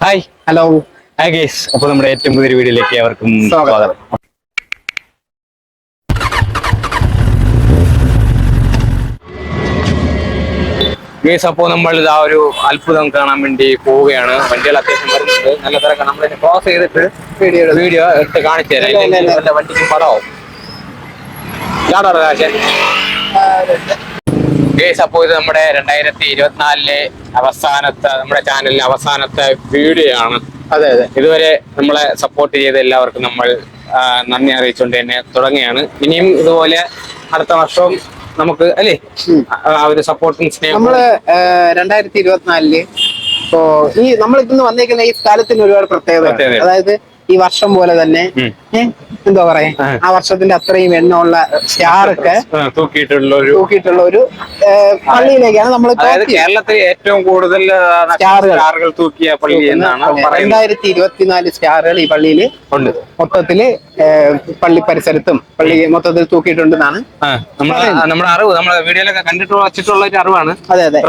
Hi hello hi guys അപ്പൊ നമ്മുടെ ഏറ്റവും പുതിയ വീഡിയോയിലേക്ക് അവർക്കും സ്വാഗതം. ഗേസ് അപ്പോ നമ്മൾ ഇതാ ഒരു അത്ഭുതം കാണാൻ വേണ്ടി പോവുകയാണ്. വണ്ടികൾ അത്യാവശ്യം വരുന്നുണ്ട്. നല്ല തിരക്ക് നമ്മൾ ക്രോസ് ചെയ്തിട്ട് വീഡിയോ വീഡിയോ എടുത്ത് കാണിച്ചു തരാം. ഇല്ല, ഇല്ല, ഇല്ലെങ്കിൽ ഇല്ല. വല്ല വണ്ടിക്കും കാശൻ ഗേസ് അപ്പോൾ ഇത് നമ്മുടെ രണ്ടായിരത്തി ഇരുപത്തിനാലിലെ അവസാനത്തെ നമ്മുടെ ചാനലിലെ അവസാനത്തെ വീഡിയോ ആണ്. അതെ അതെ. ഇതുവരെ നമ്മളെ സപ്പോർട്ട് ചെയ്ത എല്ലാവർക്കും നമ്മൾ നന്ദി അറിയിച്ചുകൊണ്ട് തന്നെ തുടങ്ങിയാണ് ഇനിയും ഇതുപോലെ അടുത്ത വർഷവും നമുക്ക് അല്ലേ. ആ ഒരു സപ്പോർട്ടും സ്നേഹം നമ്മൾ രണ്ടായിരത്തി ഇരുപത്തിനാലിൽ ഇപ്പോ ഈ നമ്മൾ ഇന്ന് വന്നേക്കുന്ന ഈ സ്ഥലത്തിന് ഒരുപാട് പ്രത്യേകത. അതായത് ഈ വർഷം പോലെ തന്നെ. എന്താ പറയാ? ആ. വർഷത്തിന്റെ അത്രയും എണ്ണമുള്ള സ്റ്റാറൊക്കെ തൂക്കിയിട്ടുള്ള ഒരു തൂക്കിയിട്ടുള്ള ഒരു പള്ളിയിലേക്കാണ് നമ്മൾ കേരളത്തിൽ ഏറ്റവും കൂടുതൽ സ്റ്റാറുകൾ. തൂക്കിയ പള്ളി എന്നാണ് രണ്ടായിരത്തി ഇരുപത്തിനാല് സ്റ്റാറുകൾ ഈ പള്ളിയിൽ ഉണ്ട്. മൊത്തത്തിൽ പള്ളി പരിസരത്തും പള്ളി മൊത്തത്തിൽ തൂക്കിയിട്ടുണ്ടെന്നാണ് എന്നാണ് നമ്മുടെ അറിവ് നമ്മുടെ വീഡിയോയിലൊക്കെ കണ്ടിട്ട് വച്ചിട്ടുള്ള ഒരു അറിവാണ്. അതെ അതെ.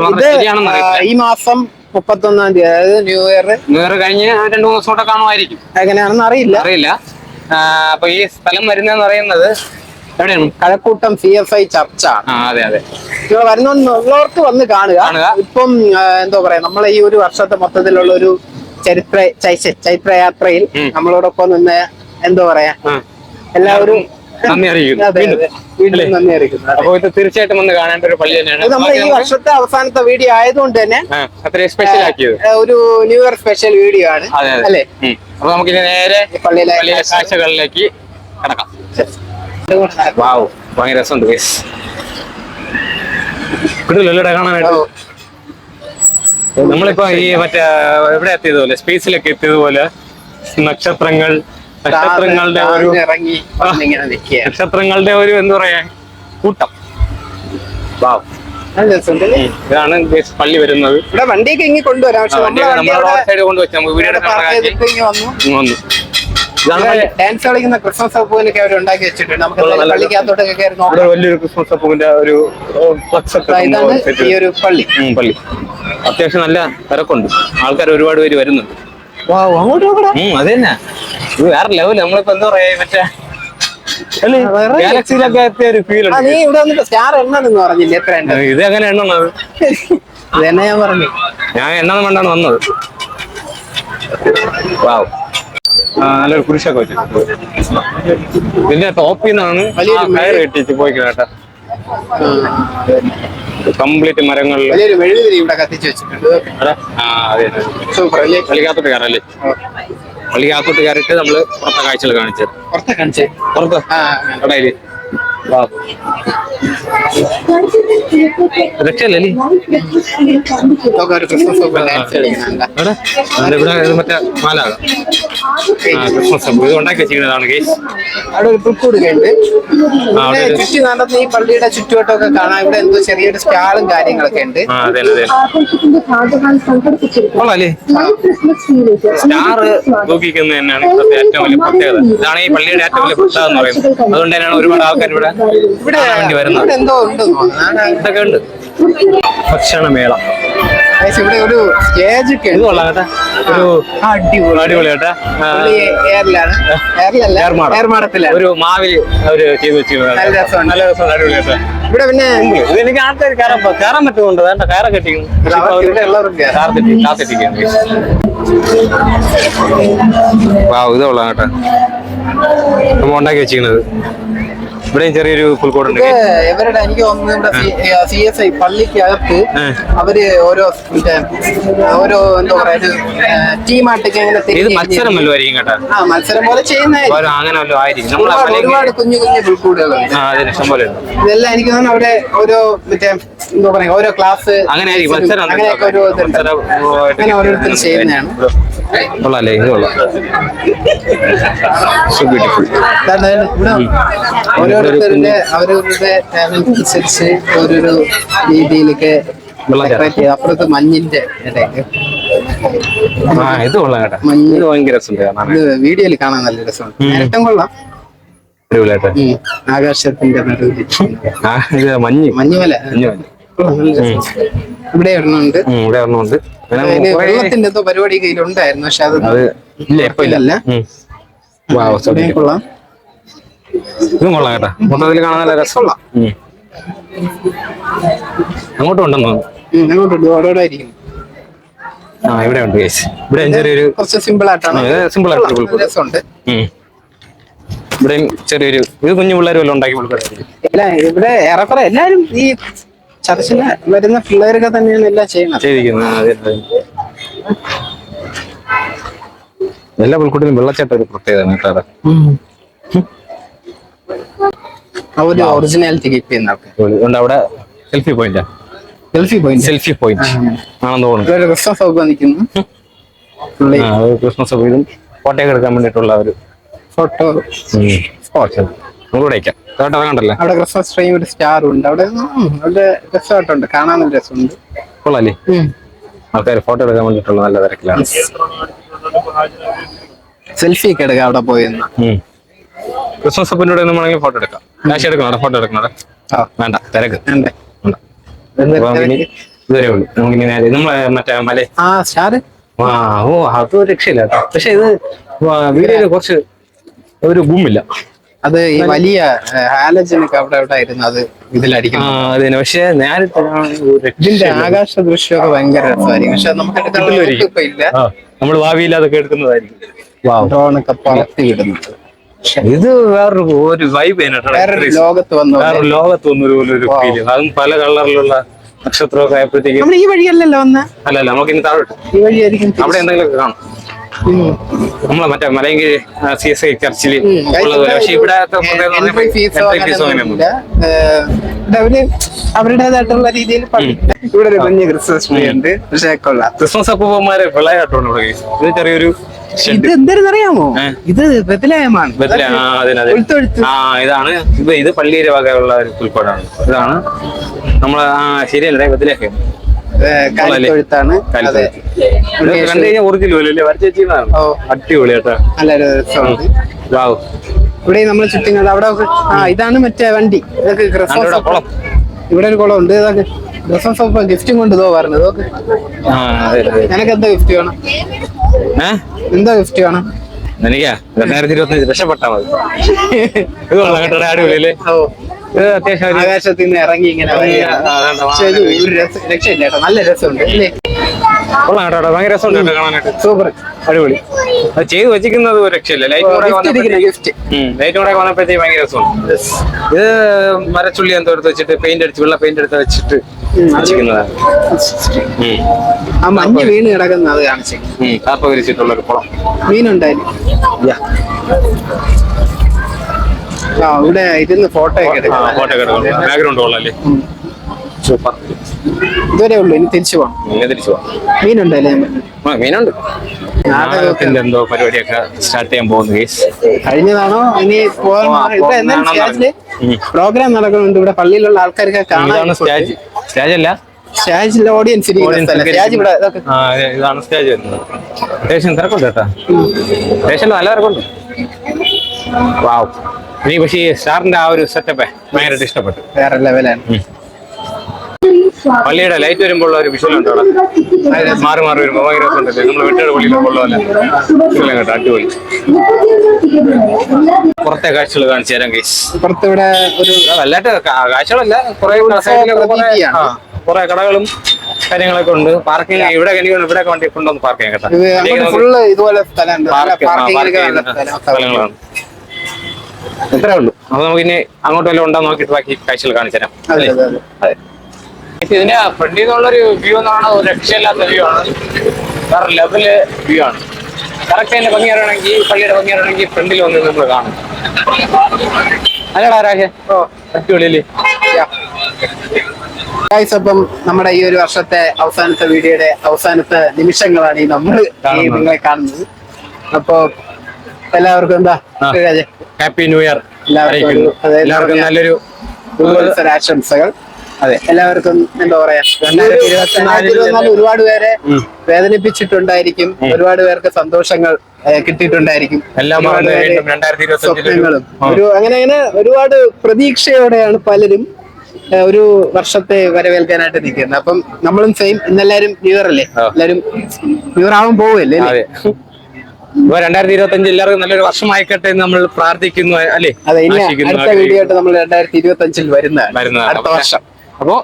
ഈ മാസം മുപ്പത്തൊന്നാം തീയതി അതായത് ന്യൂ ഇയർ ന്യൂ ഇയർ കഴിഞ്ഞ് രണ്ടു മൂന്ന് ദിവസം കൂടെ കാണുമായിരിക്കും. എങ്ങനെയാണെന്ന് അറിയില്ല. അറിയില്ല. അപ്പൊ ഈ സ്ഥലം വരുന്നതെന്ന് പറയുന്നത് എവിടെയാണ്? കഴക്കൂട്ടം സി എഫ് ഐ ചർച്ച ആ അതെ അതെ. വരുന്നവർക്ക് വന്ന് കാണുക. ഇപ്പം എന്തോ പറയാ നമ്മളെ ഈ ഒരു വർഷത്തെ മൊത്തത്തിലുള്ള ഒരു ചരിത്ര ചൈത്രയാത്രയിൽ. നമ്മളോടൊപ്പം നിന്ന് എന്തോ പറയാ. എല്ലാവരും നന്ദി അറിയിക്കുന്നു. അപ്പൊ ഇത് തീർച്ചയായിട്ടും ഒന്ന് കാണേണ്ട ഒരു പള്ളി തന്നെയാണ്. നമ്മൾ ഈ വർഷത്തെ അവസാനത്തെ വീഡിയോ ആയതുകൊണ്ട് തന്നെ അത്രയും സ്പെഷ്യൽ ആക്കിയത്. ഒരു ന്യൂ ഇയർ സ്പെഷ്യൽ വീഡിയോ ആണ്. അല്ലേ. അപ്പൊ നമുക്ക് നേരെ പള്ളിയിലെ പള്ളിയിലെ കാഴ്ചകളിലേക്ക് കടക്കാം. വാവ് ഭയങ്കര രസമുണ്ട് ഗൈസ് കിട്ടില്ലല്ലോടെ കാണാനായിട്ട്? നമ്മളിപ്പോ ഈ മറ്റേ എവിടെ എത്തിയതുപോലെ സ്പേസിലൊക്കെ എത്തിയതുപോലെ നക്ഷത്രങ്ങൾ നക്ഷത്രങ്ങളുടെ ഒരു ഇറങ്ങി നിൽക്കുക നക്ഷത്രങ്ങളുടെ ഒരു എന്താ പറയാ കൂട്ടം. ഇതാണ് പള്ളി വരുന്നത്. ഇവിടെ വണ്ടിയൊക്കെ ഇങ്ങനെ കൊണ്ടുവരാം. പക്ഷെ വന്നു. ഡാൻസ് കളിക്കുന്ന ക്രിസ്മസ് അവർ ഉണ്ടാക്കി വെച്ചിട്ടുണ്ട്. നമുക്ക് കൊള്ളാം, നല്ല പള്ളിക്കകത്തോട്ടൊക്കെ കയറി നോക്കാം. വലിയൊരു ക്രിസ്മസ് അപ്പൂവിന്റെ ഒരു ഇതാണ് ഈ ഒരു പള്ളി. പള്ളി. അത്യാവശ്യം നല്ല തിരക്കുണ്ട്. ആൾക്കാർ ഒരുപാട് പേര് വരുന്നുണ്ട്. അങ്ങോട്ട് നോക്കടാ. ഉം അത് തന്നെ ഇത് വേറെ ലെവൽ നമ്മളിപ്പോ എന്താ പറയാ മറ്റേ ഗാലക്സിയിലൊക്കെ എത്തിയ ഒരു ഫീൽ ആ ഉണ്ട് നീ ഇവിടെ വന്നിട്ട് സ്റ്റാർ എണ്ണെന്ന് പറഞ്ഞില്ല എത്ര ഉണ്ട്? ഇത് എങ്ങനെ എണ്ണണത് ഇത് ഞാൻ പറഞ്ഞു. ഞാൻ എണ്ണം വേണ്ടാണ് വന്നത്. വാവ്. ആ, നല്ലൊരു കുരിശൊക്കെ വെച്ചു പിന്നെ ടോപ്പിൽ നിന്നാണ് കയറ് കെട്ടിച്ച് പോയി കേട്ടാ. ആ, കംപ്ലീറ്റ് മരങ്ങളിൽ. ഇവിടെ കത്തിച്ച് വെച്ചിട്ടുണ്ട്. ആ അതെ സൂപ്പർ അല്ലേ? കയറല്ലേ പള്ളിക്കകത്തോട്ട് കയറിട്ട് നമ്മൾ പുറത്തെ കാഴ്ചകൾ കാണിച്ചത് പുറത്തെ കാണിച്ചേ. പുറത്ത്. കടയിൽ രക്ഷയല്ലേ ഇവിടെ മറ്റേ ക്രിസ്മസ് ഇത് ഉണ്ടാക്കി വെച്ചിരിക്കുന്നതാണ് കേസ് അവിടെ ഒരു ചുറ്റി നടന്ന് ഈ പള്ളിയുടെ ചുറ്റുവട്ടമൊക്കെ കാണാൻ ഇവിടെ എന്തോ ചെറിയൊരു സ്റ്റാളും കാര്യങ്ങളൊക്കെ ഉണ്ട്. കൊള്ളാല്ലേ സ്റ്റാർ തൂക്കിക്കുന്നത് തന്നെയാണ് ഇവിടുത്തെ ഏറ്റവും വലിയ പ്രത്യേകത. ഇതാണ് ഈ പള്ളിയുടെ ഏറ്റവും വലിയ പ്രത്യേകത എന്ന് പറയുന്നത്. അതുകൊണ്ട് തന്നെയാണ് ഒരുപാട് ആൾക്കാർ ഇവിടെ ഇവിടെ വരുന്നത്. എന്തോ ഉണ്ട്. ഇതൊക്കെ ഉണ്ട് ഭക്ഷണമേള ഇവിടെ ഒരു സ്റ്റേജ് ഒക്കെ ഇത് ഉണ്ട്. കൊള്ളാം കേട്ടാ. ഒരു അടിപൊളി. കേട്ടാ. എയറിലാണ്. എയർമാടത്തിലാണ് ഒരു മാവിൽ അവർ ചെയ്ത് വെച്ചിരുന്നത് നല്ല രസമുണ്ട്. നല്ല രസമുണ്ട് അടിപൊളി കേട്ടാ. ഇവിടെ പിന്നെ ഇത് എനിക്ക് ആൾക്കാർ കയറാൻ പ- കയറാൻ പറ്റുന്നുണ്ട്. വേണ്ട കയറ കെട്ടിക്കുന്നു അവർക്ക് ഇവിടെ ഉള്ളവർക്ക് കയറാം. കാർത്തിട്ടി കാത്തിട്ടിരിക്കുന്നു വാവ് ഇത് കൊള്ളാം കേട്ടാ. നമ്മ ഉണ്ടാക്കി വെച്ചിരിക്കുന്നത്. ഇവിടെയും ചെറിയൊരു പുൽക്കോടുണ്ട്. ഉണ്ട് ഇവരുടെ എനിക്ക് തോന്നുന്നു ഇവിടെ സി എസ് ഐ പള്ളിക്കകത്ത് അകത്ത് അവർ ഓരോ ഓരോ എന്താ പറയാ ടീമായിട്ടൊക്കെ ഇങ്ങനെ ഇത് മത്സരം വല്ലതും കേട്ടാ. ആ മത്സരം പോലെ ചെയ്യുന്ന ഓരോ അങ്ങനെ വല്ലതും ആയിരിക്കും. നമ്മളെ ഒരുപാട് പള്ളിക്ക് കുഞ്ഞു കുഞ്ഞു പുൽക്കൂടുകളുണ്ട് ഇതെല്ലാം എനിക്ക് തോന്നുന്നു അവിടെ ഓരോ മറ്റേ എന്താ പറയാ ഓരോ ക്ലാസ് അങ്ങനെ അങ്ങനെയൊക്കെ ഒരു ഇതുണ്ട്. മത്സരം, ഓ, അങ്ങനെ ഓരോരുത്തർ ചെയ്യുന്നതാണ്. കൊള്ളാല്ലേ ഇത് കൊള്ളാം. സോ ബ്യൂട്ടിഫുൾ അതാണ് ഇവിടെ ഓരോരുത്തരുടെ അവരവരുടെ ടാലന്റ് അനുസരിച്ച് ഓരോരോ രീതിയിലൊക്കെ അപ്പുറത്ത് മഞ്ഞിന്റെ ഇത് കൊള്ളാം കേട്ടാ. മഞ്ഞ് ഇത് ഭയങ്കര രസമുണ്ട് വീഡിയോയിൽ കാണാൻ നല്ല രസം ഉം. നേരട്ടും കൊള്ളാം. ആകാശത്തിന്റെ മഞ്ഞ്. മഞ്ഞുമല. ഇവിടെ ഒരെണ്ണമുണ്ട്. ഇവിടെ ഒരെണ്ണമുണ്ട്. വെള്ളത്തിന്റെ എന്തോ പരിപാടി കയ്യിലുണ്ടായിരുന്നു പക്ഷെ അത് ഇല്ല ഇപ്പൊ കൊള്ളാം. ഇതും കൊള്ളാം കേട്ടാ. മൊത്തത്തിൽ കാണാൻ നല്ല രസമുള്ള. അങ്ങോട്ടും ഉണ്ടെന്ന് തോന്നുന്നു ആ ഇവിടെ ഉണ്ട് കേസ് ഇവിടെ ചെറിയൊരു കുറച്ച് സിമ്പിൾ ആയിട്ടാണ്. സിമ്പിൾ ഇത് ആയിട്ട് കൊള്ളാം, ഉൾപ്പെടും. രസമുണ്ട്. ഇവിടെയും ചെറിയൊരു ഇത് കുഞ്ഞു പിള്ളേർ വല്ലതും ഉണ്ടാക്കി കൊടുക്കാറുണ്ട് ഇവിടെ ഏറെക്കുറെ എല്ലാരും ഈ ചർച്ചിന് വരുന്ന പിള്ളേരൊക്കെ തന്നെയാണ് എല്ലാം ചെയ്യുന്നത്. ചെയ്തിരിക്കുന്നത്. എല്ലാ പുൽക്കൂട്ടിലും വെള്ളച്ചാട്ടം ഒരു പ്രത്യേകത കേട്ടോ ആ ഒരു ഒറിജിനാലിറ്റി ചെയ്യുന്ന ആൾക്കാർ അവിടെ selfie point selfie point selfie point ആണെന്ന് തോന്നുന്നു. ഇവിടെ ക്രിസ്മസ് ഒക്കെ നിൽക്കുന്നു പുള്ളി ആ, ക്രിസ്മസ് ഒക്കെ ഇതും ഫോട്ടോയൊക്കെ എടുക്കാൻ വേണ്ടിയിട്ടുള്ള ഒരു ഫോട്ടോ സ്പോട്ട് നമുക്ക് വയ്ക്കാം കേട്ടോ ഇറങ്ങണ്ടല്ലേ അവിടെ ക്രിസ്മസ് ട്രെയിൻ ഒരു സ്റ്റാർ ഉണ്ട്. അവിടെ ഉം, അവിടെ രസമായിട്ടുണ്ട്. കാണാൻ നല്ല രസമുണ്ട്. കൊള്ളാല്ലേ? ആൾക്കാർ ഫോട്ടോ എടുക്കാൻ വേണ്ടിയിട്ടുള്ള നല്ല തിരക്കിലാണ്. സെൽഫി ഒക്കെ എടുക്കാം അവിടെ പോയി നിന്ന്. ഉം. ക്രിസ്മസ് അപ്പിനോട് വേണമെങ്കിൽ ഫോട്ടോ എടുക്കാം. കാശ് എടുക്കണോ? ഫോട്ടോ എടുക്കണോ? വേണ്ട. തിരക്ക്. ഇതുവരെ ഉള്ളു. നമുക്കിനി നേരെ നമ്മളെ മറ്റേ മല ആ സ്റ്റാർ. ആ ഓ അത് രക്ഷയില്ല കേട്ടോ. പക്ഷെ ഇത് വീഡിയോയിൽ കുറച്ച് ഒരു ഗുമ്മില്ല. അത് ഈ വലിയ ഹാലജനൊക്കെ അവിടെ അവിടെ ആയിരുന്നു അത് ആ ഇതിലടിക്കണം അതിന് പക്ഷെ നേരത്തെ ഒരു ഇതിന്റെ രക്ഷയില്ല. ആകാശ ദൃശ്യമൊക്കെ ഭയങ്കര രസമായിരിക്കും. പക്ഷെ നമുക്ക് ഇല്ല. നമ്മൾ അതൊക്കെ എടുക്കുന്നതായിരിക്കും. ഡ്രോണൊക്കെ പറത്തി വിടുന്നത് ഇത് വേറൊരു ഒരു വൈബ് വേറൊരു ലോകത്ത് വന്നു വേറൊരു ലോകത്ത് വന്നൊരു പോലെ ഒരു ഫീൽ അതും പല കളറിലുള്ള നക്ഷത്രമൊക്കെ ആയപ്പോഴത്തേക്കും ഈ വഴിയല്ലല്ലോ അല്ല നമുക്ക് ഇനി താഴോട്ട്. ഈ വഴിയായിരിക്കും അവിടെ എന്തെങ്കിലുമൊക്കെ കാണും. നമ്മളെ മറ്റേ മലയങ്കിരി സി എസ് ഐ ചർച്ചിൽ ഉള്ളതുപോലെ പക്ഷെ ഇവിടെ അവർ അവരുടേതായിട്ടുള്ള രീതിയിൽ ഇവിടെ ഒരു കുഞ്ഞ് ക്രിസ്മസ് ട്രീ ഉണ്ട്. പക്ഷേ കൊള്ളാം. ക്രിസ്മസ് അപ്പൂപ്പന്മാരെ വിളയാട്ടമാണ് ഇവിടെ. ഇത് ചെറിയൊരു ഇത് ഇത് ബദലായമാണ് ഇതാണ്. ഇത് പള്ളിയിലെ വകയുള്ള ഒരു പുൽപ്പാടാണ്. ഇതാണ് നമ്മളെ ആ ശരിയല്ലേ ബത്തിലേക്ക് കാലിത്തൊഴുത്താണ് കണ്ടു കഴിഞ്ഞാൽ ഒറിജിനൽ അടിപൊളി കേട്ടോ. നല്ലൊരു ഇവിടെ നമ്മൾ ചുറ്റും കണ്ട അവിടെ ആ ഇതാണ് മറ്റേ വണ്ടി. ഇതൊക്കെ ഇവിടെ ഒരു കുളം ഉണ്ട്. ഇതൊക്കെ ഒപ്പം ഗിഫ്റ്റും കൊണ്ട് ഇതോ പറഞ്ഞത് നിനക്ക് എന്താ ഗിഫ്റ്റ് വേണം? എന്താ ഗിഫ്റ്റ് വേണം? എനിക്കാ രണ്ടായിരത്തി ഇരുപത്തി രക്ഷപ്പെട്ടാ മതി. ഇത് കൊള്ളാം കേട്ടോ അത്യാവശ്യം ആകാശത്തിൽ നിന്ന് ഇറങ്ങി ഇങ്ങനെ ഒരു രക്ഷയില്ല കേട്ടോ നല്ല രസമുണ്ട് അല്ലേ കൊള്ളാം കേട്ടോ. ഭയങ്കര രസമുണ്ട് കാണാനായിട്ട് സൂപ്പർ അടിപൊളി അത് ചെയ്ത് വെച്ചിരിക്കുന്നത് ഒരു രക്ഷയില്ല ലൈറ്റ് കൂടെ ഗിഫ്റ്റ് ലൈറ്റ് കൂടെ വന്നപ്പോഴത്തേക്ക് ഭയങ്കര രസമുണ്ട് ഇത് മരച്ചുള്ളി എന്തോ എടുത്ത് വെച്ചിട്ട് പെയിന്റ് അടിച്ച് വെള്ള പെയിന്റ് എടുത്ത് വെച്ചിട്ട് ആ മഞ്ഞ് വീണ് കിടക്കുന്ന അത് കാണിച്ചു. കാപ്പ വിരിച്ചിട്ടുള്ള ഒരു കുളം മീനുണ്ടായിരുന്നു ഇവിടെ ഇരുന്ന് ഫോട്ടോ ഒക്കെ എടുക്കാം. ഫോട്ടോ എടുക്കാം. ബാക്ക്ഗ്രൗണ്ട് കൊള്ളാല്ലേ സൂപ്പർ. ഇതുവരെ ഉള്ളു ഇനി തിരിച്ചു പോകാം ഇനി തിരിച്ചു പോവാം മീനുണ്ടല്ലേ ആ, മീനുണ്ട്. നാടകത്തിന്റെ എന്തോ പരിപാടിയൊക്കെ സ്റ്റാർട്ട് ചെയ്യാൻ പോകുന്നു കേസ് കഴിഞ്ഞതാണോ? ഇനി. പ്രോഗ്രാം നടക്കുന്നുണ്ട്. ഇവിടെ പള്ളിയിലുള്ള ആൾക്കാർക്ക് കാണാൻ സ്റ്റേജ് സ്റ്റേജ് അല്ല. സ്റ്റേജിൽ ഓഡിയൻസ് ഇതാണ് സ്റ്റേജ് വരുന്നത്. സ്റ്റേഷൻ തിരക്കുണ്ട് കേട്ടാ. സ്റ്റേഷനിൽ നല്ല തിരക്കുണ്ട്. വാവ് ഇനി പക്ഷേ സ്റ്റാറിന്റെ ആ ഒരു സെറ്റപ്പ് ഭയങ്കരമായിട്ട് ഇഷ്ടപ്പെട്ടു. വേറെ ലെവലാണ് പള്ളിയുടെ ലൈറ്റ് വരുമ്പോൾ ഒരു വിഷ്വൽ ഉണ്ട് അവിടെ? മാറി മാറി വരുമ്പോൾ ഭയങ്കര രസമുണ്ടല്ലേ നമ്മൾ വെട്ടയുടെ പള്ളിയിലെ കൊള്ളമല്ല കേട്ടോ അടിപൊളി. പുറത്തെ കാഴ്ചകൾ കാണിച്ചു തരാം കേസ് ഇപ്പുറത്ത് ഇവിടെ ഒരു കാ- കാഴ്ചകളല്ല കുറെ കുറെ. കടകളും കാര്യങ്ങളൊക്കെ ഉണ്ട്. പാർക്കിംഗ് ഇവിടെ എനിക്ക് ഇവിടെയൊക്കെ വണ്ടി കൊണ്ടുവന്ന് പാർക്ക് ചെയ്യാൻ കേട്ടോ ഫുള്ള് ഇതുപോലെ സ്ഥലങ്ങളാണ്. ഇത്രേ ഉള്ളൂ. അപ്പൊ നമുക്ക് ഇനി അങ്ങോട്ട് വല്ലതും ഉണ്ടോ നോക്കിയിട്ട് ബാക്കി കാഴ്ചകൾ കാണിച്ചു തരാം അതെ ഇതിന്റെ ഫ്രണ്ടിൽ നിന്നുള്ളൊരു വ്യൂ എന്ന് പറയുന്നത് ഒരു രക്ഷയില്ലാത്ത വ്യൂ ആണ്. വേറെ ലെവൽ വ്യൂ ആണ്. കറക്റ്റ് അതിന്റെ ഭംഗി അറിയണമെങ്കിൽ പള്ളിയുടെ ഭംഗി അറിയണമെങ്കിൽ ഫ്രണ്ടിൽ വന്ന് നമ്മൾ കാണും. അല്ലടാ രാജ. ഓ അടിപൊളിയല്ലേ? ഗൈസ് അപ്പം നമ്മുടെ ഈ ഒരു വർഷത്തെ അവസാനത്തെ വീഡിയോയുടെ അവസാനത്തെ നിമിഷങ്ങളാണ് ഈ നമ്മൾ. നിങ്ങളെ കാണുന്നത്. അപ്പോ എല്ലാവർക്കും എന്താ? ഹാപ്പി ന്യൂ ഇയർ എല്ലാവർക്കും നല്ലൊരു ആശംസകൾ അതെ എല്ലാവർക്കും എന്താ പറയാ? രണ്ടായിരത്തി ഒരുപാട് പേരെ. വേദനിപ്പിച്ചിട്ടുണ്ടായിരിക്കും. ഒരുപാട് പേർക്ക് സന്തോഷങ്ങൾ കിട്ടിയിട്ടുണ്ടായിരിക്കും. സ്വപ്നങ്ങളും ഒരു അങ്ങനെ അങ്ങനെ ഒരുപാട് പ്രതീക്ഷയോടെയാണ് പലരും ഒരു വർഷത്തെ വരവേൽക്കാനായിട്ട് നിൽക്കുന്നത്. അപ്പം നമ്മളും സെയിം ഇന്നെല്ലാരും ന്യൂ ഇയർ അല്ലേ. എല്ലാരും ന്യൂ ഇയർ ആവാൻ പോവല്ലേ ഇപ്പൊ രണ്ടായിരത്തി ഇരുപത്തി അഞ്ച് എല്ലാവർക്കും നല്ലൊരു വർഷമായിക്കട്ടെ എന്ന് നമ്മൾ പ്രാർത്ഥിക്കുന്നു അല്ലേ? അടുത്ത വീഡിയോ ആയിട്ട് നമ്മൾ രണ്ടായിരത്തി ഇരുപത്തി അഞ്ചിൽ വരുന്നതാണ്. അടുത്ത വർഷം. അപ്പോ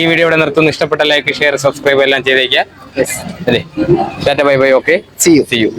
ഈ വീഡിയോ ഇവിടെ നിർത്തുന്നു. ഇഷ്ടപ്പെട്ട ലൈക്ക് ഷെയർ സബ്സ്ക്രൈബ് എല്ലാം ചെയ്തേക്കുക. അല്ലേ? Bye bye okay see you see you